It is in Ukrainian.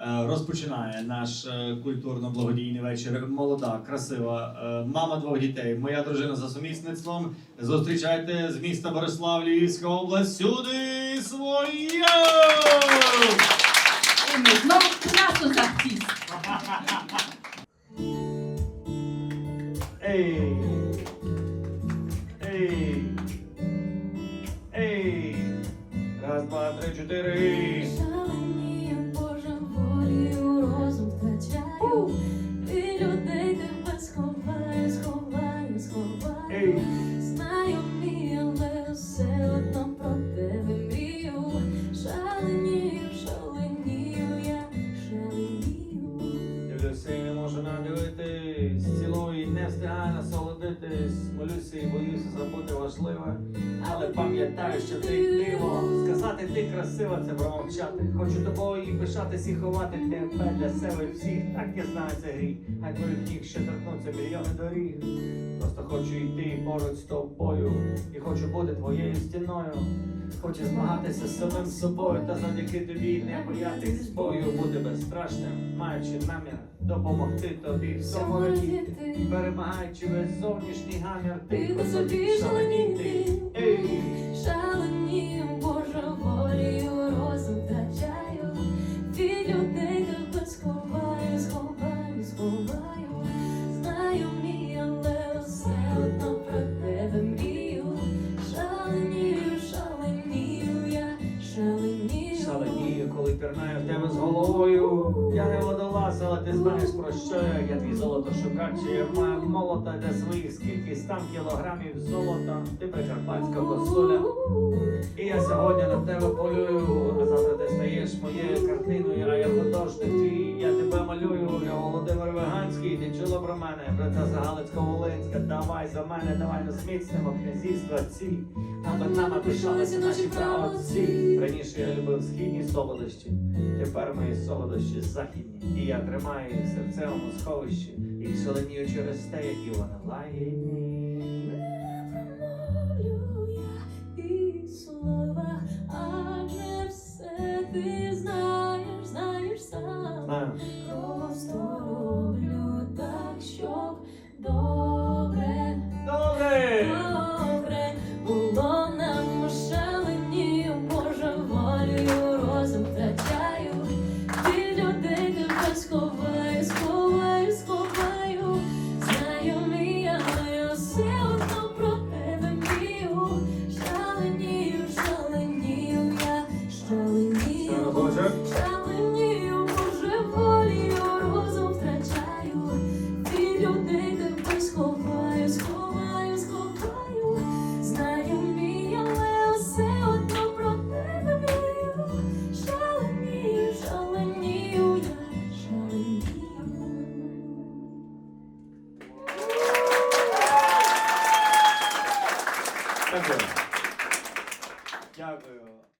е, розпочинає наш е, культурно-благодійний вечір. Молода, красива е, мама двох дітей, моя дружина за сумісництвом. Зустрічайте з міста Борислав, Львівська область, сюди ми знову класно захтіс. Ей! Ей! Ей! Раз, два, три, чотири. І людей тебе сховаю, сховаю. Ей! Знаю, мій, але все одно про тебе мрію. Шаленію, шаленію, я шаленію. Дивлюся і не можу надивитись, цілую і не встигаю насолодитись. Молюся і боюся забути важливе. Але пам'ятаю, що ти диво. Сказати ти красива, це промовчати. Хочу тобою і пишатись і ховати тебе для себе всіх. Так я знаю, це гріх. А твоїх ніг ще торкнуться мільйони доріг. Просто хочу йти поруч з тобою і хочу бути твоєю стіною. Хочу змагатися з самим собою та завдяки тобі не боятись бою, бути безстрашним, маючи намір допомогти тобі всьому радіти, перемагаючи весь зовнішній гамір, Тихо собі шаленіти. Ей! Шаленію, пірнаю в тебе з головою. Я не водолаз, але ти знаєш про що я. Я твій золото чи я маю молота для своїх скільки там кілограмів золота. Ти прикарпатська косуля. І я сьогодні на тебе полюю, а завтра ти стаєш моєю картиною, а я художник твій, малюю, я Володимир Виганський, ти чула про мене, принцеса Галицько-Волинська, давай за мене, давай нас зміцнимо князівства ці, аби нами пишалися наші праотці. Раніше я любив східні солодощі, тепер мої солодощі західні, і я тримаю їх серцевому сховищі, і шаленію через те, які вони лагідні. І слова, адже все ти Дякую. Дякую.